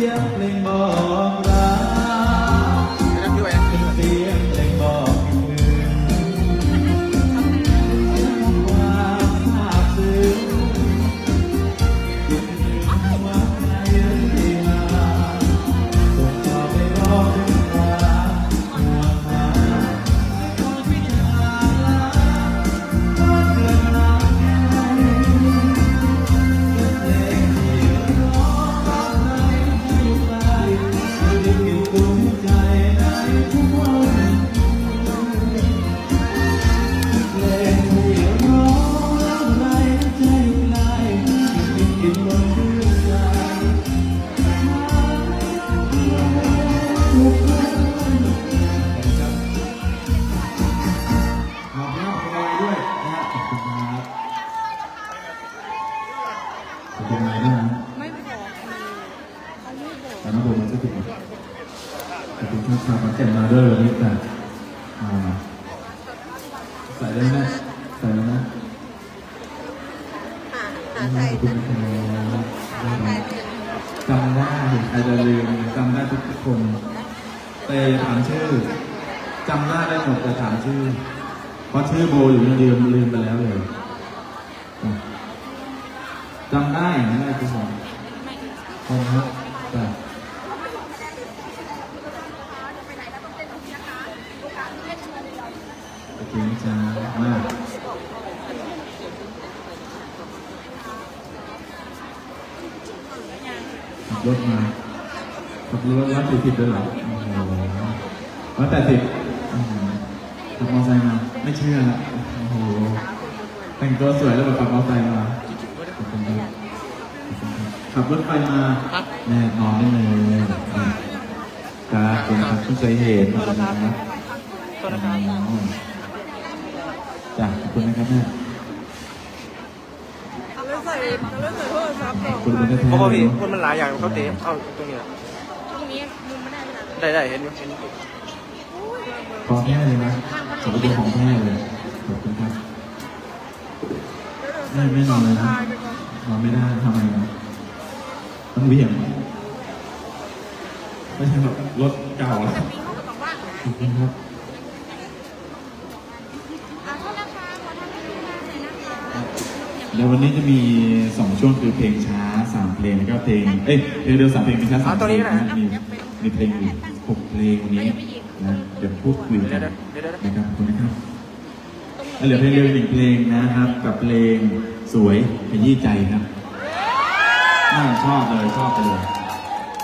สียงเพลงบอก ตรงไหนด้วยนะไม่บอกเลยเขาไม่บอกแต่น้องโบมันจะถูกขอบคุณครับชาวขอนแก่นมาด้วยวันนี้แต่อ่าใส่ได้ไหมใส่แล้วนะหาหาขไทอบยคุณครับจำได้ใครจะลืมจำได้ทุกๆคนแต่อย่าถามชื่อจำหน้าได้หมดแต่ถามชื่อ เพราะชื่อโบอยู่นี่ลืมลืมไปแล้วเลย จำได้ไม่ได้ทุกคนคนครับแต่โอเคนะจ้ามาขับรถมาขับรถร้อยสี่สิบเลยเหรอโอ้โหร้อยแปดสิบขับมอเตอร์ไซค์มา ไม่เชื่อละโอ้โห แต่งตัวสวยแล้วแบบขับมอเตอร์ไซค์มา ขอบคุณครับขับรถไฟมาแน่นอนได้เลยครับขอบคุณครับที่เคยเห็นขอบคุณนะครับอ๋อจ้ะขอบคุณนะครับแม่แล้วใส่แล้วใส่โทรศัพท์ต่อขอบคุณคุณแท้ๆเพราะว่าพี่เลยคนมันหลายอย่างเขาเตะเอาตรงนี้ตรงนี้มุมไม่ได้เลยได้ได้เห็นอยู่เห็นอยู่ของแท้เลยนะขอบคุณของแท้เลยขอบคุณครับแม่ไม่นอนเลยนะนอนไม่ได้ทำไมนะ มันเหวี่ยงไม่ใช่แบบรถเก่าอะขอบคุณครับเดี๋ยววันนี้จะมีสองช่วงคือเพลงช้าสามเพลงแล้วก็เพลง เอ้ยเพลงเร็วสามเพลงเพลงช้าสามเพลงนะมีมีเพลงอีกหกเพลงวันนี้นะเดี๋ยวพูดคุยเดี๋กัยวนเดี๋ยวเดี๋ยวนะครับขอบคุณนะครับแล้วเหลือเพลงเร็วอีกหนึ่งเพลงนะครับ กับเพลงสวยขยี้ใจครับ น่าชอบเลยชอบไปเลย